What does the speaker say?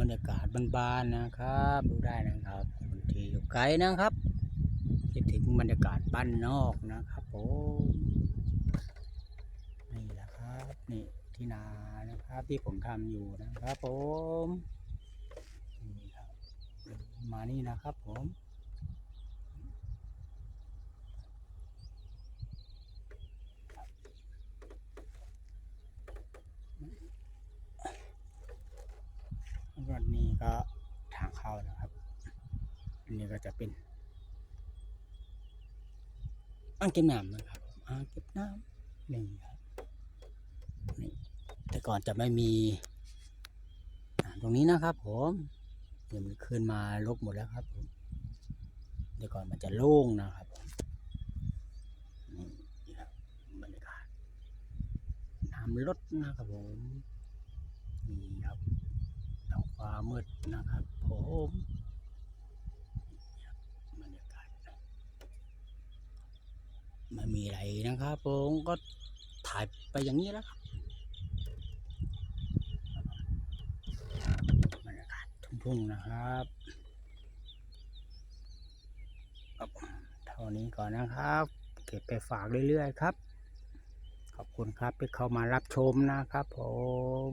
บรรยากาศบ้านๆนะครับ ดูได้นะครับคนที่อยู่ไกลนะครับคิดถึงบรรยากาศบ้านนอกนะครับผมนี่แหละครับนี่ที่นานะครับที่ผมทำอยู่นะครับผมนี่ครับมานี่นะครับผม วันนี้ก็ทางเข้านะครับอันนี้ก็จะเป็นอ่างเก็บน้ำนะครับอ่างเก็บน้ำนี่ครับนี่แต่ก่อนจะไม่มีอ่าตรงนี้นะครับ ผมเดี๋ยวมันขึ้นมาลกหมดแล้วครับผมเดี๋ยวก่อนมันจะโล่งนะครับนี่ครับบรรยากาศน้ำลดนะครับผมนี่ครับ ท้องฟ้า มืดนะครับผมบรรยากาศไม่มีอะไรนะครับผมก็ถ่ายไปอย่างนี้แล้วครับบรรยากาศทุ่งๆนะครับครับเท่านี้ก่อนนะครับ เก็บไปฝากเรื่อยๆครับ ขอบคุณครับที่เข้ามารับชมนะครับผม